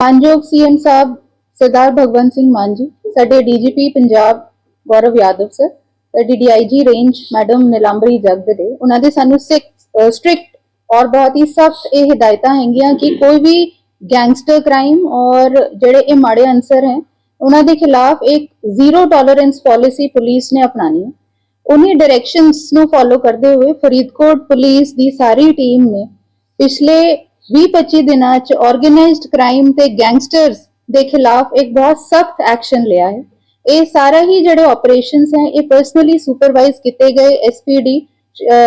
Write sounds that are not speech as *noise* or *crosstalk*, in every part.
ਮਾਨਯੋਗ ਸੀਐਮ ਸਾਹਿਬ ਸਰਦਾਰ ਭਗਵੰਤ ਸਿੰਘ ਮਾਨ ਜੀ, ਸਾਡੇ DGP Punjab Gaurav Yadav sir ਸਾਡੀ ਡੀਆਈਜੀ ਰੇਂਜ ਮੈਡਮ ਨਿਲੰਬਰੀ ਜਗਦ ਦੇ ਉਹਨਾਂ ਦੇ ਸਾਨੂੰ ਸਟ੍ਰਿਕਟ ਔਰ ਬਹੁਤ ਹੀ ਸਖਤ ਇਹ ਹਦਾਇਤਾਂ ਹੈਗੀਆਂ ਕਿ ਕੋਈ ਵੀ ਗੈਂਗਸਟਰ ਕ੍ਰਾਈਮ ਔਰ ਜਿਹੜੇ ਇਹ ਮਾੜੇ ਅੰਸਰ ਹੈ, ਉਹਨਾਂ ਦੇ ਖਿਲਾਫ ਇੱਕ ਜ਼ੀਰੋ ਟੋਲਰੈਂਸ ਪਾਲਿਸੀ ਪੁਲਿਸ ਨੇ ਅਪਣਾਣੀ ਹੈ। ਉਨੀ ਡਾਇਰੈਕਸ਼ਨਸ ਨੂੰ ਫੋਲੋ ਕਰਦੇ ਹੋਏ ਫਰੀਦਕੋਟ ਪੁਲਿਸ ਦੀ ਸਾਰੀ ਟੀਮ ਨੇ ਪਿਛਲੇ 20-25 ਦਿਨਾਂ 'ਚ ਆਰਗੇਨਾਈਜ਼ਡ ਕ੍ਰਾਈਮ ਤੇ ਗੈਂਗਸਟਰਸ ਦੇ ਖਿਲਾਫ ਇੱਕ ਬਹੁਤ ਸਖਤ ਐਕਸ਼ਨ ਲਿਆ ਹੈ ਇਹ ਸਾਰਾ ਹੀ ਜਿਹੜੇ ਆਪਰੇਸ਼ਨਸ ਹੈ ਇਹ ਪਰਸਨਲੀ ਸੁਪਰਵਾਈਜ਼ ਕੀਤੇ ਗਏ ਐਸਪੀਡੀ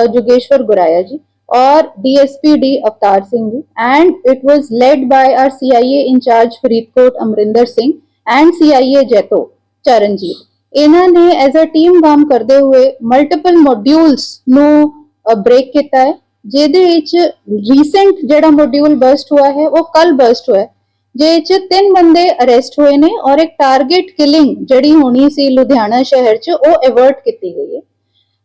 ਜੋਗੇਸ਼ਵਰ ਗੁਰਾਇਆ ਜੀ और DSP D Avtar Singh ji and it was led by our CIA in charge Faridkot Amrinder Singh and CIA Jaito Charanjit ਇਹਨਾਂ ਨੇ ਐਜ਼ ਅ ਟੀਮ ਕੰਮ ਕਰਦੇ ਹੋਏ ਮਲਟੀਪਲ ਮੋਡਿਊਲਸ ਨੂੰ ਬ੍ਰੇਕ ਕੀਤਾ ਹੈ ਜਿਹਦੇ ਵਿੱਚ ਰੀਸੈਂਟ ਜਿਹੜਾ ਮੋਡਿਊਲ ਬਰਸਟ ਹੋਇਆ ਹੈ, ਉਹ ਕੱਲ ਬਰਸਟ ਹੋਇਆ ਜਿਹਦੇ ਵਿੱਚ ਤਿੰਨ ਬੰਦੇ ਅਰੈਸਟ ਹੋਏ ਨੇ ਔਰ ਇੱਕ ਟਾਰਗੇਟ ਕਿਲਿੰਗ ਜਿਹੜੀ ਹੋਣੀ ਸੀ ਲੁਧਿਆਣਾ ਸ਼ਹਿਰ 'ਚ, ਉਹ ਅਵਰਟ ਕੀਤੀ ਗਈ ਹੈ।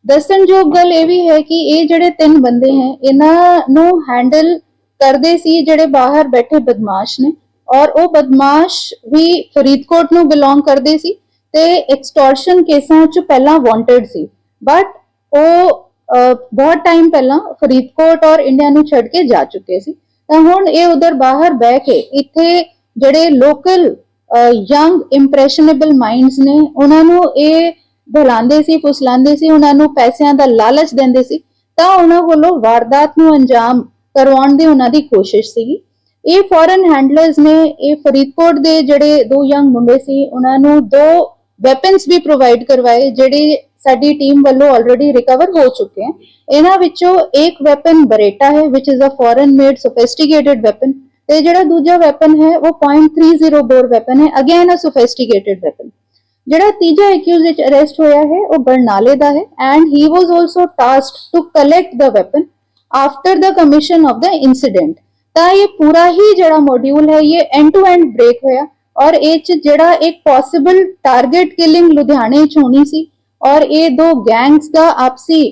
ਦੱਸਣਯੋਗ ਗੱਲ ਇਹ ਵੀ ਹੈ ਕਿ ਇਹ ਜਿਹੜੇ ਤਿੰਨ ਬੰਦੇ ਹੈ, ਇਹਨਾਂ ਨੂੰ ਹੈਂਡਲ ਕਰਦੇ ਸੀ ਜਿਹੜੇ ਬਾਹਰ ਬੈਠੇ ਬਦਮਾਸ਼ ਨੇ ਔਰ ਉਹ ਬਦਮਾਸ਼ ਵੀ ਫਰੀਦਕੋਟ ਨੂੰ ਬਿਲੋਂਗ ਕਰਦੇ ਸੀ ਤੇ ਐਕਸਟੋਰਸ਼ਨ ਕੇਸਾਂ 'ਚ ਪਹਿਲਾਂ ਵਾਂਟਡ ਸੀ। ਬਟ ਉਹ ਬਹੁਤ ਟਾਈਮ ਪਹਿਲਾਂ ਫਰੀਦਕੋਟ ਔਰ ਇੰਡੀਆ ਨੂੰ ਛੱਡ ਕੇ ਜਾ ਚੁੱਕੇ ਸੀ। ਤਾਂ ਹੁਣ ਇਹ ਉਧਰ ਬਾਹਰ ਬਹਿ ਕੇ ਇੱਥੇ ਜਿਹੜੇ ਲੋਕਲ ਯੰਗ ਇੰਪ੍ਰੈਸ਼ਨੇਬਲ ਮਾਈਂਡਸ ਨੇ, ਉਹਨਾਂ ਨੂੰ ਇਹ ਬੁਲਾਉਂਦੇ ਸੀ ਫੁਸਲਾਉਂਦੇ ਸੀ, ਉਹਨਾਂ ਨੂੰ ਪੈਸਿਆਂ ਦਾ ਲਾਲਚ ਦਿੰਦੇ ਸੀ। ਤਾਂ ਉਹਨਾਂ ਵੱਲੋਂ ਵਾਰਦਾਤ ਨੂੰ ਅੰਜਾਮ ਕਰਵਾਉਣ ਦੀ ਉਹਨਾਂ ਦੀ ਕੋਸ਼ਿਸ਼ ਸੀਗੀ। ਇਹ ਫੋਰਨ ਹੈਂਡਲਰਸ ਨੇ ਇਹ ਫਰੀਦਕੋਟ ਦੇ ਜਿਹੜੇ ਦੋ ਯੰਗ ਮੁੰਡੇ ਸੀ, ਉਹਨਾਂ ਨੂੰ ਦੋ ਵੈਪਨਸ ਵੀ ਪ੍ਰੋਵਾਈਡ ਕਰਵਾਏ, ਜਿਹੜੇ ਸਾਡੀ ਟੀਮ ਵੱਲੋਂ ਆਲਰੇਡੀ ਰਿਕਵਰ ਹੋ ਚੁੱਕੇ ਹਨ ਇਹਨਾਂ ਵਿੱਚੋਂ ਇੱਕ ਵੈਪਨ ਬਰੇਟਾ ਹੈ, which is a foreign made sophisticated weapon ਤੇ ਜਿਹੜਾ ਦੂਜਾ ਵੈਪਨ ਹੈ, ਉਹ .30 ਬੋਰ ਵੈਪਨ ਹੈ। ਅਗੇਨ ਅ sophisticated weapon ਜਿਹੜਾ ਤੀਜਾ ਐਕਿਊਜ਼ ਵਿੱਚ ਅਰੈਸਟ ਹੋਇਆ ਹੈ, ਉਹ ਬਰਨਾਲੇ ਦਾ ਹੈ and he was also tasked to collect the weapon after the commission of the incident ਤਾਂ ਇਹ ਪੂਰਾ ਹੀ ਜਿਹੜਾ ਮੋਡਿਊਲ ਹੈ, ਇਹ ਐਂਡ ਟੂ ਐਂਡ ਬ੍ਰੇਕ ਹੋਇਆ ਔਰ ਇਹ ਚ ਜਿਹੜਾ ਇੱਕ ਪੋਸੀਬਲ ਟਾਰਗੇਟ ਕਿਲਿੰਗ ਲੁਧਿਆਣੇ ਚ ਹੋਣੀ ਸੀ ਔਰ ਇਹ ਦੋ ਗੈਂਗਸ ਦਾ ਆਪਸੀ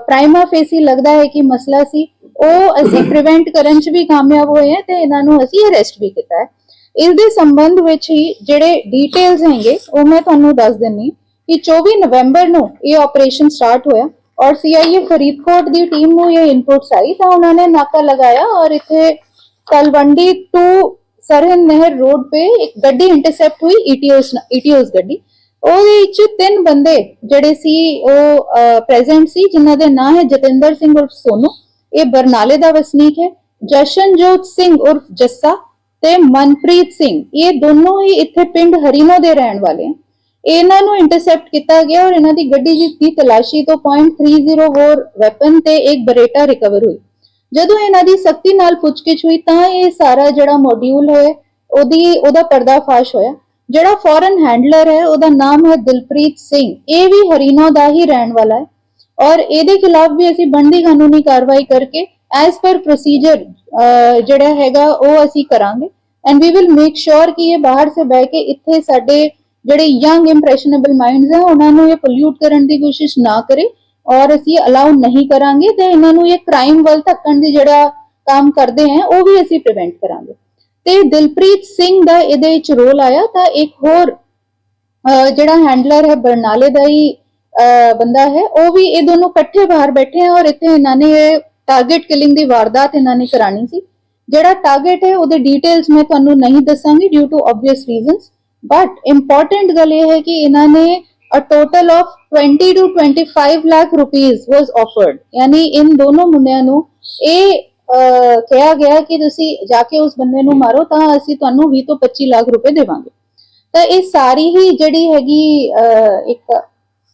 ਪ੍ਰਾਈਮਾ ਫੇਸੀ ਲੱਗਦਾ ਹੈ ਕਿ ਮਸਲਾ ਸੀ। ਉਹ ਅਸੀਂ *coughs* ਪ੍ਰੀਵੈਂਟ ਕਰਨ ਚ ਵੀ ਕਾਮਯਾਬ ਹੋਏ ਹਾਂ ਤੇ ਇਹਨਾਂ ਨੂੰ ਅਸੀਂ ਅਰੈਸਟ ਵੀ ਕੀਤਾ ਹੈ। ਇਸ ਦੇ ਸੰਬੰਧ ਵਿੱਚ ਹੀ ਜਿਹੜੇ ਡਿਟੇਲਸ ਹੈਗੇ ਉਹ ਮੈਂ ਤੁਹਾਨੂੰ ਦੱਸ ਦਿੰਨੀ ਕਿ 24 ਨਵੰਬਰ ਨੂੰ ਇਹ ਆਪਰੇਸ਼ਨ ਸਟਾਰਟ ਹੋਇਆ ਔਰ ਸੀਆਈਏ ਫਰੀਦਕੋਟ ਦੀ ਟੀਮ ਨੂੰ ਇਹ ਇਨਪੁਟਸ ਆਈ ਤਾਂ ਉਹਨਾਂ ਨੇ ਨਾਕਾ ਲਗਾਇਆ ਔਰ ਇੱਥੇ ਤਲਵੰਡੀ ਟੂ ਨਹਿਰ ਰੋਡ ਤੇ ਇੱਕ ਗੱਡੀ ਇੰਟਰਸੈਪਟ ਹੋਈ E ਈਟੀਓਸ ਈਟੀਓਸ ਗੱਡੀ। ਉਹਦੇ ਵਿੱਚ ਤਿੰਨ ਬੰਦੇ ਜਿਹੜੇ ਸੀ, ਉਹ ਪ੍ਰੈਜ਼ੈਂਟ ਸੀ, ਜਿਨ੍ਹਾਂ ਦੇ ਨਾਂ ਹੈ ਜਤਿੰਦਰ ਸਿੰਘ ਉਰਫ ਸੋਨੂ। ਇਹ ਬਰਨਾਲੇ ਦਾ ਵਸਨੀਕ ਹੈ। ਜਸ਼ਨਜੋਤ ਸਿੰਘ ਉਰਫ ਜੱਸਾ ਤੇ ਮਨਪ੍ਰੀਤ ਸਿੰਘ। ਇਹ ਦੋਨੋਂ ਹੀ ਇੱਥੇ ਪਿੰਡ ਹਰੀਨੋ ਦੇ ਰਹਿਣ ਵਾਲੇ ਹਨ। ਇਹਨਾਂ ਨੂੰ ਇੰਟਰਸੈਪਟ ਕੀਤਾ ਗਿਆ ਔਰ ਇਹਨਾਂ ਦੀ ਗੱਡੀ ਦੀ ਤਲਾਸ਼ੀ ਤੋਂ .30 ਬੋਰ ਵੈਪਨ ਤੇ ਇੱਕ ਬਰੇਟਾ ਰਿਕਵਰ ਹੋਈ। ਜਦੋਂ ਇਹਨਾਂ ਦੀ ਸਖਤੀ ਨਾਲ ਪੁੱਛਗਿੱਛ ਹੋਈ, ਤਾਂ ਇਹ ਸਾਰਾ ਜਿਹੜਾ ਮੋਡਿਊਲ ਹੈ, ਉਹਦੀ, ਉਹਦਾ ਪਰਦਾਫਾਸ਼ ਹੋਇਆ। ਜਿਹੜਾ ਫੋਰਨ ਹੈਂਡਲਰ ਹੈ, ਉਹਦਾ ਨਾਮ ਹੈ ਦਿਲਪ੍ਰੀਤ ਸਿੰਘ। ਇਹ ਵੀ ਹਰੀਨੋ ਦਾ ਹੀ ਰਹਿਣ ਵਾਲਾ ਹੈ। ਔਰ ਇਹਦੇ ਖਿਲਾਫ ਵੀ ਅਸੀਂ ਬਣਦੀ ਕਾਨੂੰਨੀ ਕਾਰਵਾਈ ਕਰਕੇ ਐਸ ਪਰ ਪ੍ਰੋਸੀਜਰ ਜਿਹੜਾ ਹੈਗਾ, ਉਹ ਅਸੀਂ ਕਰਾਂਗੇ। And we will make sure ਕਿ ਇਹ ਬਾਹਰ ਸੇ ਬਹਿ ਕੇ ਇੱਥੇ ਸਾਡੇ ਜਿਹੜੇ ਯੰਗ ਇੰਪ੍ਰੈਸ਼ਨੇਬਲ ਮਾਈਂਡਸ ਹੈ ਉਹਨਾਂ ਨੂੰ ਇਹ ਪੋਲਿਊਟ ਕਰਨ ਦੀ ਕੋਸ਼ਿਸ਼ ਨਾ ਕਰੇ। ਔਰ ਅਸੀਂ ਅਲਾਉ ਨਹੀਂ ਕਰਾਂਗੇ ਤੇ ਇਹਨਾਂ ਨੂੰ ਇਹ ਕ੍ਰਾਈਮ ਵੱਲ ਧੱਕਣ ਦੀ ਜਿਹੜਾ ਕੰਮ ਕਰਦੇ ਹੈ ਉਹ ਵੀ ਅਸੀਂ ਪ੍ਰੀਵੈਂਟ ਕਰਾਂਗੇ। ਤੇ ਦਿਲਪ੍ਰੀਤ ਸਿੰਘ ਦਾ ਇਹਦੇ ਵਿੱਚ ਰੋਲ ਆਇਆ ਤਾਂ ਇੱਕ ਹੋਰ ਜਿਹੜਾ ਹੈਂਡਲਰ ਹੈ, ਬਰਨਾਲੇ ਦਾ ਹੀ ਬੰਦਾ ਹੈ, ਉਹ ਵੀ ਇਹ ਦੋਨੋਂ ਇਕੱਠੇ ਬਾਹਰ ਬੈਠੇ ਆ ਔਰ ਇੱਥੇ ਇਹਨਾਂ ਨੇ ਟਾਰਗੇਟ ਕਿਲਿੰਗ ਦੀ ਵਾਰਦਾਤ ਇਹਨਾਂ ਨੇ ਕਰਾਣੀ ਸੀ। ਜਿਹੜਾ ਟਾਰਗੇਟ ਹੈ, ਉਹਦੇ ਡਿਟੇਲਸ ਮੈਂ ਤੁਹਾਨੂੰ ਨਹੀਂ ਦੱਸਾਂਗੀ due to obvious reasons but important ਗੱਲ ਇਹ ਹੈ ਕਿ ਇਹਨਾਂ ਨੇ a total of 20 to 25 lakh rupees was offered ਯਾਨੀ ਇਨ ਦੋਨੋਂ ਮੁੰਡਿਆਂ ਨੂੰ ਇਹ ਕਿਹਾ ਗਿਆ ਕਿ ਤੁਸੀਂ ਜਾ ਕੇ ਉਸ ਬੰਦੇ ਨੂੰ ਮਾਰੋ ਤਾਂ ਅਸੀਂ ਤੁਹਾਨੂੰ 20 ਤੋਂ 25 ਲੱਖ ਰੁਪਏ ਦੇਵਾਂਗੇ। ਤਾਂ ਇਹ ਸਾਰੀ ਹੀ ਜਿਹੜੀ ਹੈਗੀ ਇੱਕ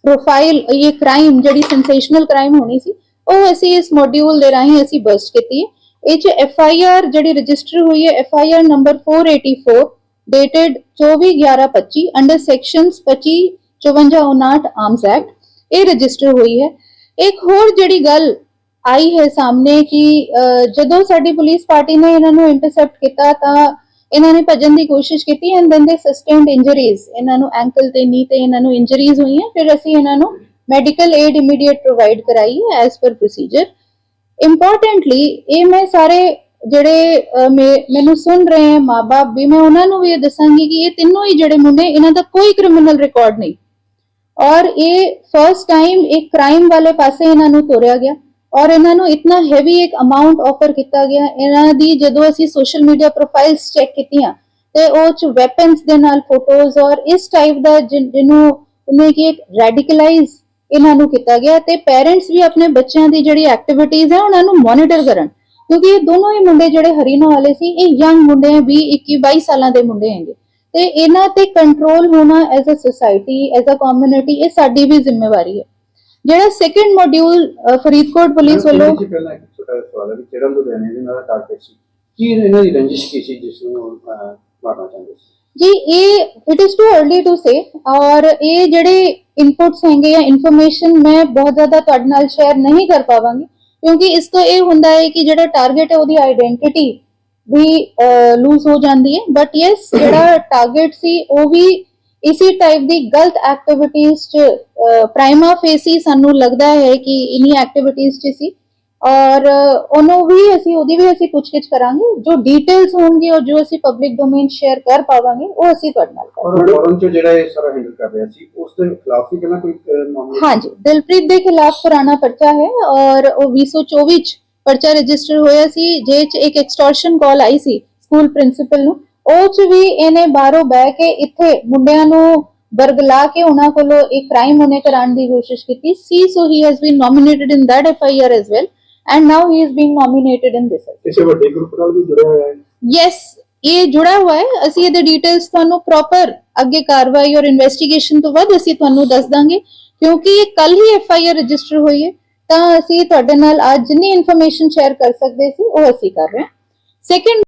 ਪ੍ਰੋਫਾਈਲ ਇਹ ਕ੍ਰਾਈਮ ਜਿਹੜੀ ਸੈਂਸੇਸ਼ਨਲ ਕ੍ਰਾਈਮ ਹੋਣੀ ਸੀ, ਉਹ ਅਸੀਂ ਇਸ ਮੋਡਿਊਲ ਦੇ ਰਾਹੀਂ ਅਸੀਂ ਬਸਟ ਕੀਤੀ ਹੈ। ਇਹ ਚ ਐਫ ਆਈ ਆਰ ਜਿਹੜੀ ਰਜਿਸਟਰ ਹੋਈ ਹੈ F I R number 484 dated 24/11/25 under sections 25 54 59 arms act, ਇਹ ਰਜਿਸਟਰ ਹੋਈ ਹੈ। ਇੱਕ ਹੋਰ ਜਿਹੜੀ ਗੱਲ ਆਈ ਹੈ ਸਾਹਮਣੇ ਕਿ ਜਦੋਂ ਸਾਡੀ ਪੁਲਿਸ ਪਾਰਟੀ ਨੇ ਇਹਨਾਂ ਨੂੰ ਇੰਟਰਸੈਪਟ ਕੀਤਾ ਤਾਂ ਇਹਨਾਂ ਨੇ ਭੱਜਣ ਦੀ ਕੋਸ਼ਿਸ਼ ਕੀਤੀ and then they sustained injuries ਇਹਨਾਂ ਨੂੰ ਐਂਕਲ ਤੇ ਨੀ ਤੇ ਇਹਨਾਂ ਨੂੰ ਇੰਜਰੀਜ਼ ਹੋਈਆਂ, ਫਿਰ ਅਸੀਂ ਇਹਨਾਂ ਨੂੰ ਮੈਡੀਕਲ ਏਡ ਇਮੀਡੀਏਟ ਪ੍ਰੋਵਾਈਡ ਕਰਾਈ ਹੈ ਐਸ ਪਰ ਪ੍ਰੋਸੀਜਰ ਇੰਪੋਰਟੈਂਟਲੀ ਇਹ ਮੈਂ ਸਾਰੇ ਜਿਹੜੇ ਮੈਨੂੰ ਸੁਣ ਰਹੇ ਹੈ ਮਾਪੇ ਵੀ, ਮੈਂ ਉਹਨਾਂ ਨੂੰ ਵੀ ਇਹ ਦੱਸਾਂਗੀ ਕਿ ਇਹ ਤਿੰਨੋਂ ਹੀ ਜਿਹੜੇ ਮੁੰਡੇ, ਇਹਨਾਂ ਦਾ ਕੋਈ ਕ੍ਰਿਮੀਨਲ ਰਿਕਾਰਡ ਨਹੀਂ। ਔਰ ਇਹ ਫਰਸਟ ਟਾਈਮ ਇੱਕ ਕ੍ਰਾਈਮ ਵਾਲੇ ਪਾਸੇ ਇਹਨਾਂ ਨੂੰ ਤੋਰਿਆ ਗਿਆ। ਔਰ ਇਹਨਾਂ ਨੂੰ ਇਤਨਾ ਹੈਵੀ ਇੱਕ ਅਮਾਉਂਟ ਆਫਰ ਕੀਤਾ ਗਿਆ। ਇਹਨਾਂ ਦੀ ਜਦੋਂ ਅਸੀਂ ਸੋਸ਼ਲ ਮੀਡੀਆ ਪ੍ਰੋਫਾਈਲਸ ਚੈੱਕ ਕੀਤੀਆਂ, ਤੇ ਉਹ ਚ ਵੈਪਨਸ ਦੇ ਨਾਲ ਫੋਟੋਜ਼ ਔਰ ਇਸ ਟਾਈਪ ਦਾ ਜਿਹਨੂੰ ਇਹਨੇ ਕਿ ਇੱਕ ਰੈਡੀਕਲਾਈਜ਼ ਇਹਨਾਂ ਨੂੰ ਕੀਤਾ ਗਿਆ ਤੇ ਪੇਰੈਂਟਸ ਵੀ ਆਪਣੇ ਬੱਚਿਆਂ ਦੀ ਜਿਹੜੀ ਐਕਟੀਵਿਟੀਜ਼ ਹੈ ਉਹਨਾਂ ਨੂੰ ਮੋਨੀਟਰ ਕਰਨ। ਕਿਉਂਕਿ ਇਹ ਦੋਨੋਂ ਹੀ ਮੁੰਡੇ ਜਿਹੜੇ ਹਰੀਨਾ ਵਾਲੇ ਸੀ, ਇਹ ਯੰਗ ਮੁੰਡੇ ਹੈ 20 21 22 ਸਾਲਾਂ ਦੇ ਮੁੰਡੇ ਹੈਗੇ। ਤੇ ਇਹਨਾਂ ਤੇ ਕੰਟਰੋਲ ਹੋਣਾ as a society as a community ਇਹ ਸਾਡੀ ਵੀ ਜ਼ਿੰਮੇਵਾਰੀ ਹੈ। ਜਿਹੜਾ ਸੈਕੰਡ ਮੋਡਿਊਲ ਫਰੀਦਕੋਟ ਪੁਲਿਸ ਵੱਲੋਂ ਇਹਦੇ 'ਚ ਪਹਿਲਾਂ ਇੱਕ ਛੋਟਾ ਜਿਹਾ ਸਵਾਲ ਹੈ ਵੀ ਚੜਨ ਤੋਂ ਦੇਣੇ ਦੇ ਨਾਲ ਟਾਰਗੇਟ ਸੀ? ਕੀ ਇਹਨਾਂ ਦੀ ਰੰਜਿਸ਼ ਕੀ ਸੀ ਜਿਸ ਨੂੰ ਅਹ, ਮਾਰਨਾ ਚਾਹੁੰਦੇ ਸੀ? ਜੀ ਇਹ it is too early to say ਔਰ ਇਹ ਜਿਹੜੇ ਇਨਪੁਟਸ ਹੈਗੇ ਜਾਂ ਇਨਫੋਰਮੇਸ਼ਨ ਮੈਂ ਬਹੁਤ ਜ਼ਿਆਦਾ ਤੁਹਾਡੇ ਨਾਲ ਸ਼ੇਅਰ ਨਹੀਂ ਕਰ ਪਾਵਾਂਗੀ ਕਿਉਂਕਿ ਇਸ ਤੋਂ ਇਹ ਹੁੰਦਾ ਹੈ ਕਿ ਜਿਹੜਾ ਟਾਰਗੇਟ ਹੈ ਉਹਦੀ ਆਇਡੈਂਟੀਟੀ ਵੀ ਲੂਜ਼ ਹੋ ਜਾਂਦੀ ਹੈ। ਬਟ ਯੈਸ ਜਿਹੜਾ ਟਾਰਗੇਟ ਸੀ ਉਹ ਵੀ ਇਸੇ ਟਾਈਪ ਦੀ ਗਲਤ ਐਕਟੀਵਿਟੀਜ਼ ਚ ਪ੍ਰਾਈਮਾ ਫੇਸੀ ਸਾਨੂੰ ਲੱਗਦਾ ਹੈ ਕਿ ਇਨੀ ਐਕਟੀਵਿਟੀਜ਼ ਚ ਸੀ। ਔਰ ਉਹਨੂੰ ਵੀ ਅਸੀਂ ਉਹਦੀ ਵੀ ਅਸੀਂ ਪੁੱਛਗਿੱਛ ਕਰਾਂਗੇ। ਜੋ ਡਿਟੇਲਸ ਹੋਣਗੇ ਔਰ ਜੋ ਅਸੀਂ ਪਬਲਿਕ ਡੋਮੇਨ ਸ਼ੇਅਰ ਕਰ ਪਾਵਾਂਗੇ ਉਹ ਅਸੀਂ ਤੁਹਾਡੇ ਨਾਲ ਕਰਾਂਗੇ। ਔਰ ਫੋਰਨ ਚ ਜਿਹੜਾ ਇਹ ਸਾਰਾ ਹੈਂਡਲ ਕਰ ਰਿਹਾ ਸੀ ਉਸ ਦੇ ਖਿਲਾਫ ਵੀ ਪਹਿਲਾਂ ਕੋਈ ਮਾਮਲਾ ਹਾਂਜੀ ਦਿਲਪ੍ਰੀਤ ਦੇ ਖਿਲਾਫ ਪੁਰਾਣਾ ਪਰਚਾ ਹੈ ਔਰ ਉਹ 2024 ਚ ਪਰਚਾ ਰਜਿਸਟਰ ਹੋਇਆ ਸੀ ਜੇ ਚ ਇੱਕ ਐਕਸਟੋਰਸ਼ਨ ਕਾਲ ਆਈ ਸੀ ਸਕੂਲ ਪ੍ਰਿੰਸੀਪਲ ਨੂੰ। ਉਹ ਚ ਵੀ ਇਹਨੇ ਬਾਹਰੋਂ ਬਹਿ ਕੇ ਇੱਥੇ ਮੁੰਡਿਆਂ ਨੂੰ ਬਰਗਲਾ ਕੇ ਉਹਨਾਂ ਕੋਲੋਂ ਇੱਕ ਕ੍ਰਾਈਮ ਉਹਨੇ ਕਰਾਉਣ ਦੀ ਕੋਸ਼ਿਸ਼ ਕੀਤੀ। ਸੀ so he has been nominated in that F I R as well and now he is being nominated in this ਕਿਸੇ ਵੱਡੇ ਗਰੁੱਪ ਨਾਲ ਵੀ ਜੁੜਿਆ ਹੋਇਆ ਹੈ? ਯੈਸ ਇਹ ਜੁੜਾ ਹੋਇਆ ਹੈ। ਅਸੀਂ ਇਹਦੇ ਡਿਟੇਲਸ ਤੁਹਾਨੂੰ ਪ੍ਰੋਪਰ ਅੱਗੇ ਕਾਰਵਾਈ ਔਰ ਇਨਵੈਸਟੀਗੇਸ਼ਨ ਤੋਂ ਬਾਅਦ ਅਸੀਂ ਤੁਹਾਨੂੰ ਦੱਸ ਦਾਂਗੇ। ਕਿਉਂਕਿ ਇਹ ਕੱਲ ਹੀ ਐਫ ਆਈ ਆਰ ਰਜਿਸਟਰ ਹੋਈ ਹੈ ਤਾਂ ਅਸੀਂ ਤੁਹਾਡੇ ਨਾਲ ਅੱਜ ਜਿੰਨੀ ਇਨਫੋਰਮੇਸ਼ਨ ਸ਼ੇਅਰ ਕਰ ਸਕਦੇ ਸੀ ਉਹ ਅਸੀਂ ਕਰ ਰਹੇ ਹਾਂ। ਸੈਕੰਡ